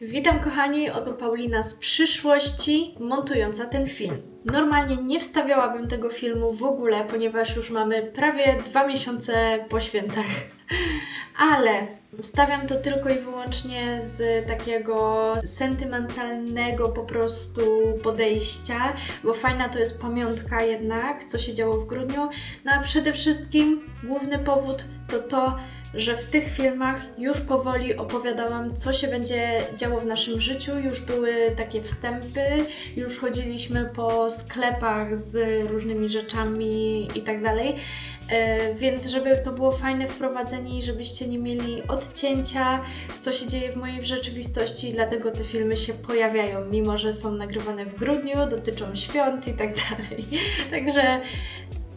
Witam kochani, oto Paulina z przyszłości montująca ten film. Normalnie nie wstawiałabym tego filmu w ogóle, ponieważ już mamy prawie dwa miesiące po świętach. Ale wstawiam to tylko i wyłącznie z takiego sentymentalnego po prostu podejścia, bo fajna to jest pamiątka jednak, co się działo w grudniu. No a przede wszystkim główny powód to to, że w tych filmach już powoli opowiadałam, co się będzie działo w naszym życiu. Już były takie wstępy, już chodziliśmy po sklepach z różnymi rzeczami i tak dalej. E, Więc, żeby to było fajne wprowadzenie i żebyście nie mieli odcięcia, co się dzieje w mojej rzeczywistości, dlatego te filmy się pojawiają, mimo że są nagrywane w grudniu, dotyczą świąt i tak dalej. Także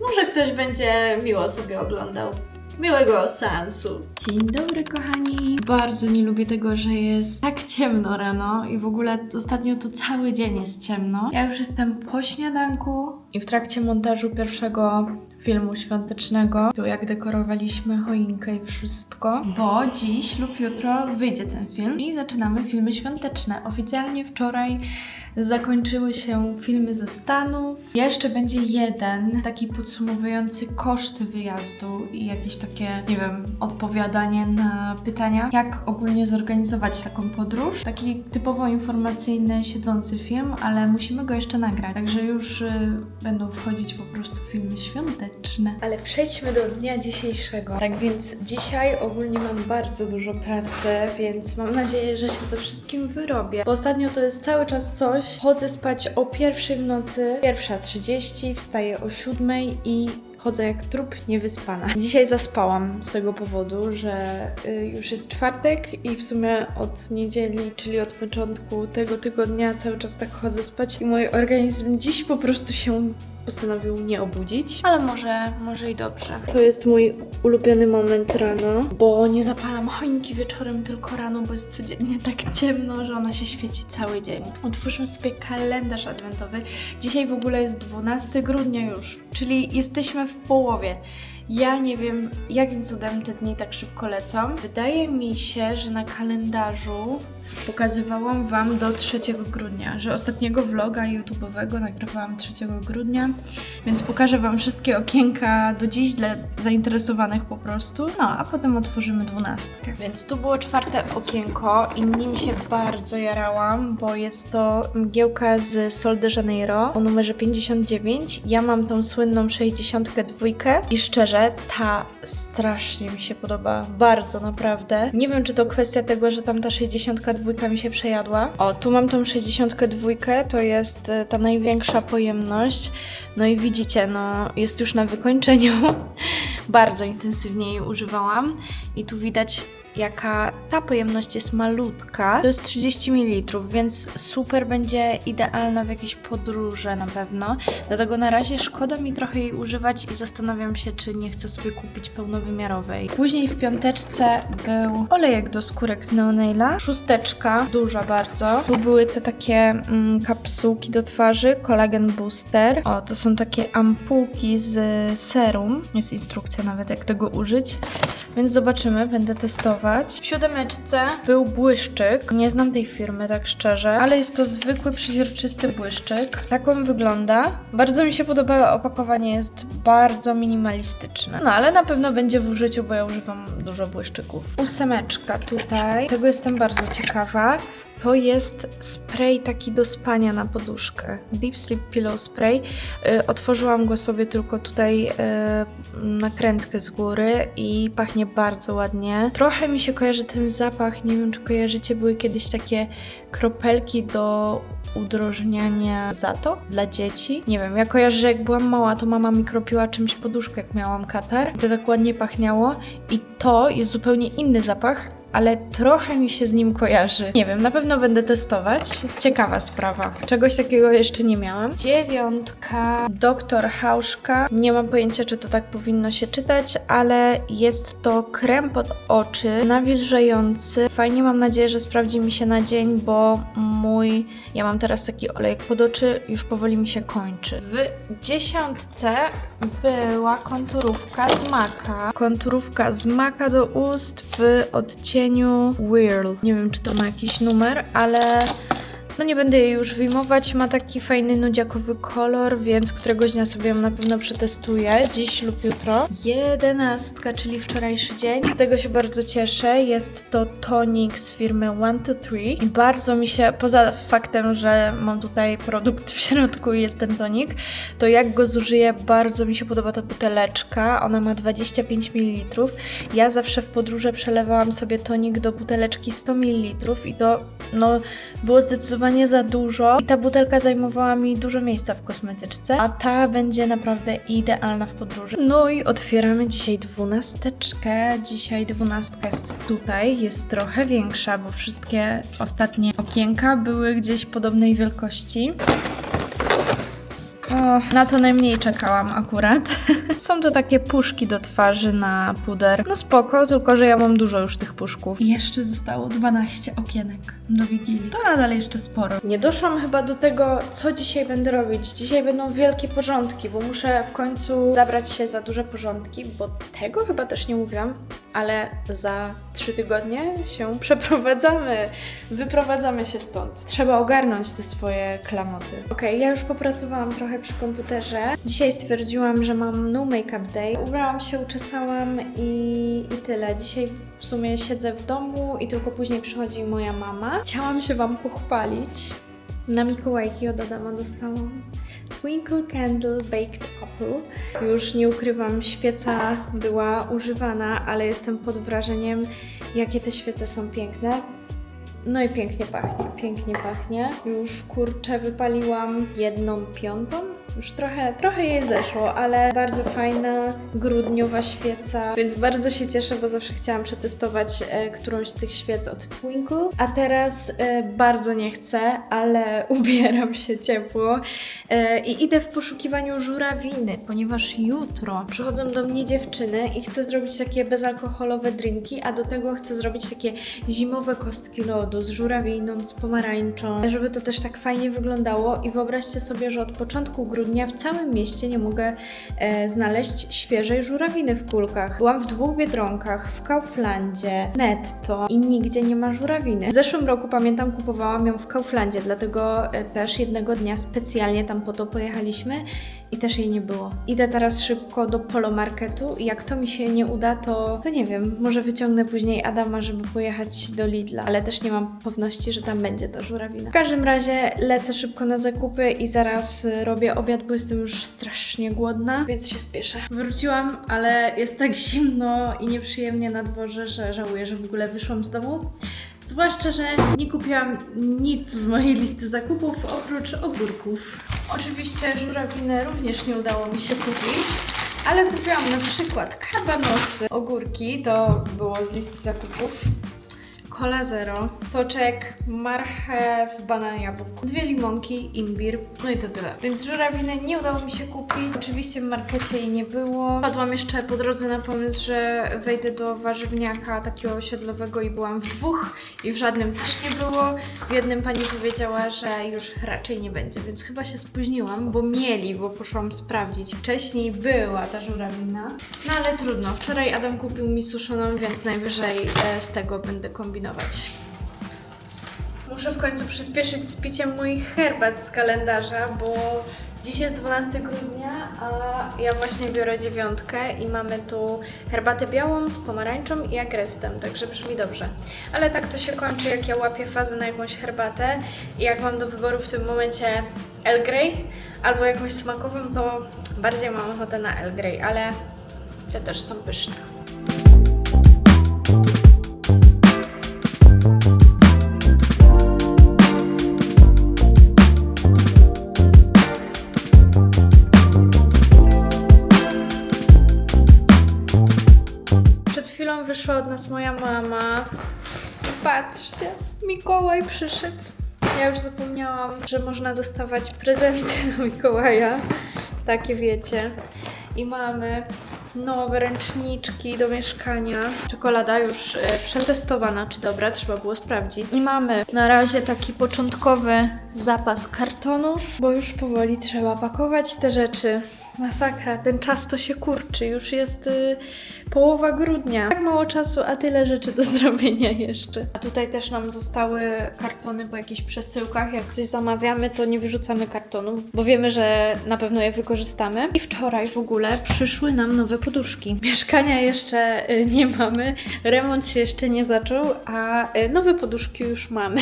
może ktoś będzie miło sobie oglądał. Miłego seansu. Dzień dobry, kochani. Bardzo nie lubię tego, że jest tak ciemno rano i w ogóle ostatnio to cały dzień jest ciemno. Ja już jestem po śniadanku i w trakcie montażu pierwszego filmu świątecznego, tu jak dekorowaliśmy choinkę i wszystko, bo dziś lub jutro wyjdzie ten film i zaczynamy filmy świąteczne. Oficjalnie wczoraj zakończyły się filmy ze Stanów. Jeszcze będzie jeden taki podsumowujący koszty wyjazdu i jakieś takie, nie wiem, odpowiadanie na pytania, jak ogólnie zorganizować taką podróż. Taki typowo informacyjny, siedzący film, ale musimy go jeszcze nagrać. Także już y, będą wchodzić po prostu filmy świąteczne. Ale przejdźmy do dnia dzisiejszego. Tak więc dzisiaj ogólnie mam bardzo dużo pracy, więc mam nadzieję, że się ze wszystkim wyrobię. Bo ostatnio to jest cały czas coś. Chodzę spać o pierwszej w nocy, pierwsza 30, wstaję o siódmej i chodzę jak trup niewyspana. Dzisiaj zaspałam z tego powodu, że y, już jest czwartek i w sumie od niedzieli, czyli od początku tego tygodnia cały czas tak chodzę spać i mój organizm dziś po prostu się postanowił nie obudzić, ale może, może i dobrze. To jest mój ulubiony moment rano, bo nie zapalam choinki wieczorem, tylko rano, bo jest codziennie tak ciemno, że ona się świeci cały dzień. Otwórzmy sobie kalendarz adwentowy. Dzisiaj w ogóle jest 12 grudnia już, czyli jesteśmy w połowie. Ja nie wiem, jakim cudem te dni tak szybko lecą. Wydaje mi się, że na kalendarzu pokazywałam Wam do 3 grudnia, że ostatniego vloga YouTube'owego nagrywałam 3 grudnia, więc pokażę Wam wszystkie okienka do dziś dla zainteresowanych po prostu. No, a potem otworzymy 12. Więc tu było czwarte okienko i nim się bardzo jarałam, bo jest to mgiełka z Sol de Janeiro o numerze 59. Ja mam tą słynną 62 i szczerze, ta strasznie mi się podoba. Bardzo naprawdę. Nie wiem, czy to kwestia tego, że tam ta 62 mi się przejadła. O, tu mam tą 62, to jest e, ta największa pojemność. No i widzicie, no jest już na wykończeniu. Bardzo intensywnie jej używałam. I tu widać jaka ta pojemność jest malutka. To jest 30 ml, więc super będzie idealna w jakieś podróże na pewno. Dlatego na razie szkoda mi trochę jej używać i zastanawiam się, czy nie chcę sobie kupić pełnowymiarowej. Później w piąteczce był olejek do skórek z Neonaila, szósteczka, duża bardzo. Tu były te takie mm, kapsułki do twarzy, kolagen booster. O, to są takie ampułki z serum. Jest instrukcja nawet jak tego użyć. Więc zobaczymy, będę testować. W siódemeczce był błyszczyk. Nie znam tej firmy, tak szczerze, ale jest to zwykły, przeźroczysty błyszczyk. Tak on wygląda. Bardzo mi się podoba, opakowanie jest bardzo minimalistyczne. No, ale na pewno będzie w użyciu, bo ja używam dużo błyszczyków. Ósemeczka tutaj. Tego jestem bardzo ciekawa. To jest spray taki do spania na poduszkę. Deep Sleep Pillow Spray. Y, otworzyłam go sobie tylko tutaj y, nakrętkę z góry i pachnie bardzo ładnie. Trochę mi się kojarzy ten zapach, nie wiem czy kojarzycie, były kiedyś takie kropelki do udrożniania za to dla dzieci. Nie wiem, ja kojarzę, że jak byłam mała, to mama mi kropiła czymś poduszkę, jak miałam katar. To tak ładnie pachniało i to jest zupełnie inny zapach, ale trochę mi się z nim kojarzy. Nie wiem, na pewno będę testować. Ciekawa sprawa. Czegoś takiego jeszcze nie miałam. Dziewiątka. Doktor Hauszka. Nie mam pojęcia, czy to tak powinno się czytać, ale jest to krem pod oczy, nawilżający. Fajnie mam nadzieję, że sprawdzi mi się na dzień, bo mój, ja mam teraz taki olejek pod oczy, już powoli mi się kończy. W dziesiątce była konturówka z maka. Konturówka z maka do ust w odcieniu odcieniu Whirl. Nie wiem, czy to ma jakiś numer, ale no nie będę jej już wyjmować. Ma taki fajny nudziakowy kolor, więc któregoś dnia sobie ją na pewno przetestuję. Dziś lub jutro. Jedenastka, czyli wczorajszy dzień. Z tego się bardzo cieszę. Jest to tonik z firmy One to Three. I bardzo mi się, poza faktem, że mam tutaj produkt w środku i jest ten tonik, to jak go zużyję, bardzo mi się podoba ta buteleczka. Ona ma 25 ml. Ja zawsze w podróży przelewałam sobie tonik do buteleczki 100 ml i to no, było zdecydowanie za dużo. I ta butelka zajmowała mi dużo miejsca w kosmetyczce, a ta będzie naprawdę idealna w podróży. No i otwieramy dzisiaj dwunasteczkę. Dzisiaj dwunastka jest tutaj, jest trochę większa, bo wszystkie ostatnie okienka były gdzieś podobnej wielkości. O, na to najmniej czekałam akurat. Są to takie puszki do twarzy na puder. No spoko, tylko że ja mam dużo już tych puszków. I jeszcze zostało 12 okienek do Wigilii. To nadal jeszcze sporo. Nie doszłam chyba do tego, co dzisiaj będę robić. Dzisiaj będą wielkie porządki, bo muszę w końcu zabrać się za duże porządki, bo tego chyba też nie mówiłam, ale za 3 tygodnie się przeprowadzamy. Wyprowadzamy się stąd. Trzeba ogarnąć te swoje klamoty. Okej, ja już popracowałam trochę przy komputerze. Dzisiaj stwierdziłam, że mam no make-up day. Ubrałam się, uczesałam i, i tyle. Dzisiaj w sumie siedzę w domu i tylko później przychodzi moja mama. Chciałam się Wam pochwalić. Na Mikołajki od Adama dostałam Twinkle Candle Baked Apple. Już nie ukrywam, świeca była używana, ale jestem pod wrażeniem, jakie te świece są piękne. No i pięknie pachnie, pięknie pachnie. Już kurczę wypaliłam jedną piątą. Już trochę, trochę jej zeszło, ale bardzo fajna, grudniowa świeca, więc bardzo się cieszę, bo zawsze chciałam przetestować e, którąś z tych świec od Twinkle. A teraz e, bardzo nie chcę, ale ubieram się ciepło e, i idę w poszukiwaniu żurawiny, ponieważ jutro przychodzą do mnie dziewczyny i chcę zrobić takie bezalkoholowe drinki, a do tego chcę zrobić takie zimowe kostki lodu z żurawiną, z pomarańczą, żeby to też tak fajnie wyglądało i wyobraźcie sobie, że od początku grudnia w całym mieście nie mogę e, znaleźć świeżej żurawiny w kulkach. Byłam w dwóch Biedronkach, w Kauflandzie, Netto i nigdzie nie ma żurawiny. W zeszłym roku, pamiętam, kupowałam ją w Kauflandzie, dlatego e, też jednego dnia specjalnie tam po to pojechaliśmy i też jej nie było. Idę teraz szybko do Polomarketu i jak to mi się nie uda, to, to nie wiem, może wyciągnę później Adama, żeby pojechać do Lidla, ale też nie mam pewności, że tam będzie ta żurawina. W każdym razie lecę szybko na zakupy i zaraz y, robię obiad, bo jestem już strasznie głodna, więc się spieszę. Wróciłam, ale jest tak zimno i nieprzyjemnie na dworze, że żałuję, że w ogóle wyszłam z domu. Zwłaszcza, że nie kupiłam nic z mojej listy zakupów oprócz ogórków. Oczywiście żurawiny również nie udało mi się kupić, ale kupiłam na przykład kabanosy, ogórki, to było z listy zakupów. Cola zero, soczek, marchew, banan, jabłko, dwie limonki, imbir, no i to tyle. Więc żurawiny nie udało mi się kupić. Oczywiście w markecie jej nie było. Padłam jeszcze po drodze na pomysł, że wejdę do warzywniaka takiego osiedlowego i byłam w dwóch i w żadnym też nie było. W jednym pani powiedziała, że już raczej nie będzie, więc chyba się spóźniłam, bo mieli, bo poszłam sprawdzić. Wcześniej była ta żurawina. No ale trudno. Wczoraj Adam kupił mi suszoną, więc najwyżej e, z tego będę kombinować. Muszę w końcu przyspieszyć z piciem moich herbat z kalendarza, bo dziś jest 12 grudnia, a ja właśnie biorę dziewiątkę i mamy tu herbatę białą z pomarańczą i agrestem, także brzmi dobrze. Ale tak to się kończy, jak ja łapię fazę na jakąś herbatę i jak mam do wyboru w tym momencie Earl Grey albo jakąś smakową, to bardziej mam ochotę na Earl Grey, ale te też są pyszne. Nas moja mama. Patrzcie, Mikołaj przyszedł. Ja już zapomniałam, że można dostawać prezenty na Mikołaja. Takie wiecie. I mamy nowe ręczniczki do mieszkania. Czekolada już e, przetestowana, czy dobra, trzeba było sprawdzić. I mamy na razie taki początkowy zapas kartonu, bo już powoli trzeba pakować te rzeczy Masakra, ten czas to się kurczy, już jest y, połowa grudnia. Tak mało czasu, a tyle rzeczy do zrobienia jeszcze. A tutaj też nam zostały kartony po jakichś przesyłkach. Jak coś zamawiamy, to nie wyrzucamy kartonów, bo wiemy, że na pewno je wykorzystamy. I wczoraj w ogóle przyszły nam nowe poduszki. Mieszkania jeszcze y, nie mamy, remont się jeszcze nie zaczął, a y, nowe poduszki już mamy.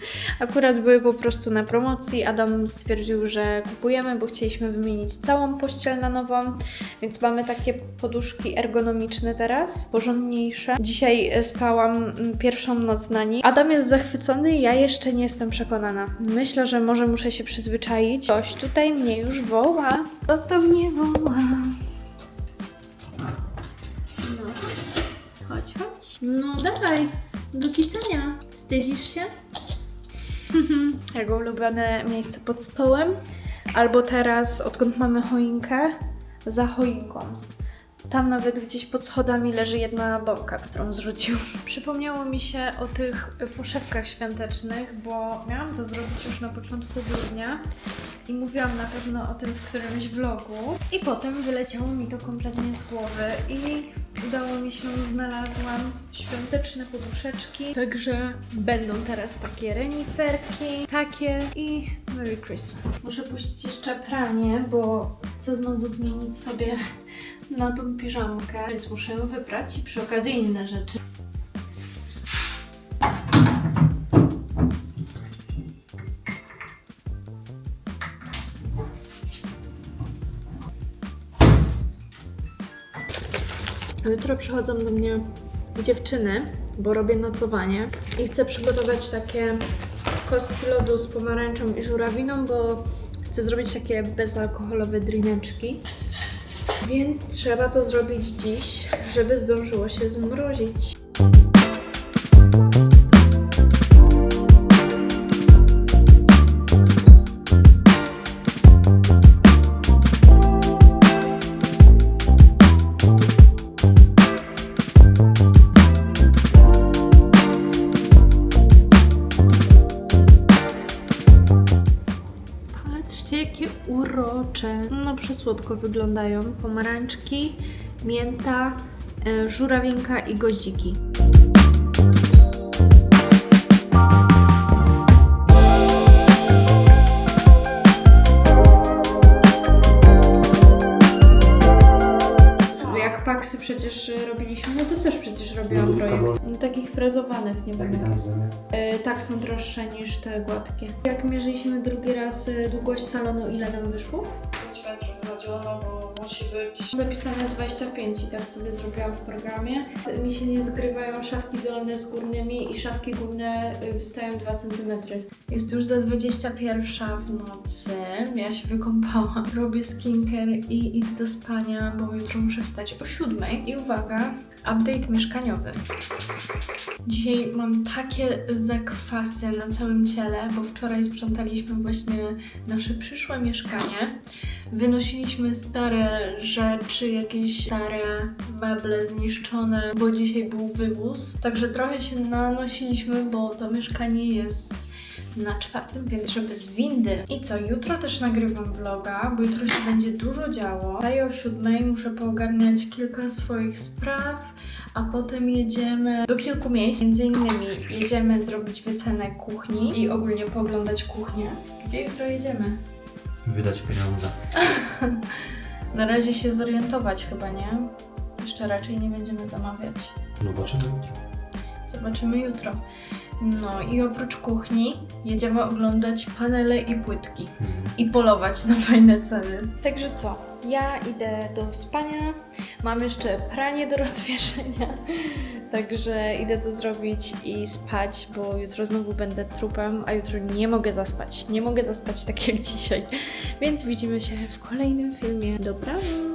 Akurat były po prostu na promocji. Adam stwierdził, że kupujemy, bo chcieliśmy wymienić całą pościel na nową, więc mamy takie poduszki ergonomiczne teraz, porządniejsze. Dzisiaj e, spałam mm, pierwszą noc na nich. Adam jest zachwycony, ja jeszcze nie jestem przekonana. Myślę, że może muszę się przyzwyczaić. Ktoś tutaj mnie już woła. Kto to mnie woła? No chodź, chodź, chodź. No dawaj, do kicania. Wstydzisz się? Jego ulubione miejsce pod stołem. Albo teraz, odkąd mamy choinkę, za choinką. Tam nawet gdzieś pod schodami leży jedna bombka, którą zrzucił. Przypomniało mi się o tych poszewkach świątecznych, bo miałam to zrobić już na początku grudnia i mówiłam na pewno o tym w którymś vlogu. I potem wyleciało mi to kompletnie z głowy i udało mi się, znalazłam świąteczne poduszeczki. Także będą teraz takie reniferki, takie i Merry Christmas. Muszę puścić jeszcze pranie, bo chcę znowu zmienić sobie na tą piżamkę, więc muszę ją wyprać i przy okazji inne rzeczy. Jutro przychodzą do mnie dziewczyny, bo robię nocowanie i chcę przygotować takie kostki lodu z pomarańczą i żurawiną, bo chcę zrobić takie bezalkoholowe drineczki. Więc trzeba to zrobić dziś, żeby zdążyło się zmrozić. Urocze. No, przesłodko wyglądają. Pomarańczki, mięta, e, żurawinka i goździki. Przecież e, robiliśmy, no to też przecież robiłam Lodówka projekt. No, takich frezowanych, nie Jaki wiem. tam? E, tak, są droższe niż te gładkie. Jak mierzyliśmy drugi raz e, długość salonu, ile nam wyszło? 5 metrów chodziło, no bo musi być Zapisane 25 i tak sobie zrobiłam w programie. Mi się nie zgrywają szafki dolne z górnymi i szafki górne y, wystają 2 cm. Jest już za 21 w nocy. Ja się wykąpałam. Robię skincare i idę do spania, bo jutro muszę wstać o 7. I uwaga, update mieszkaniowy. Dzisiaj mam takie zakwasy na całym ciele, bo wczoraj sprzątaliśmy właśnie nasze przyszłe mieszkanie. Wynosiliśmy stare rzeczy, jakieś stare meble zniszczone, bo dzisiaj był wywóz. Także trochę się nanosiliśmy, bo to mieszkanie jest na czwartym piętrze bez windy. I co, jutro też nagrywam vloga, bo jutro się będzie dużo działo. Daję o siódmej, muszę poogarniać kilka swoich spraw, a potem jedziemy do kilku miejsc. Między innymi jedziemy zrobić wycenę kuchni i ogólnie pooglądać kuchnię. Gdzie jutro jedziemy? Wydać pieniądze. Na razie się zorientować chyba, nie? Jeszcze raczej nie będziemy zamawiać. Zobaczymy. Zobaczymy jutro. No i oprócz kuchni jedziemy oglądać panele i płytki. Mhm. I polować na fajne ceny. Także co? Ja idę do spania. Mam jeszcze pranie do rozwieszenia. Także idę to zrobić i spać, bo jutro znowu będę trupem, a jutro nie mogę zaspać. Nie mogę zaspać tak jak dzisiaj. Więc widzimy się w kolejnym filmie. Dobranoc!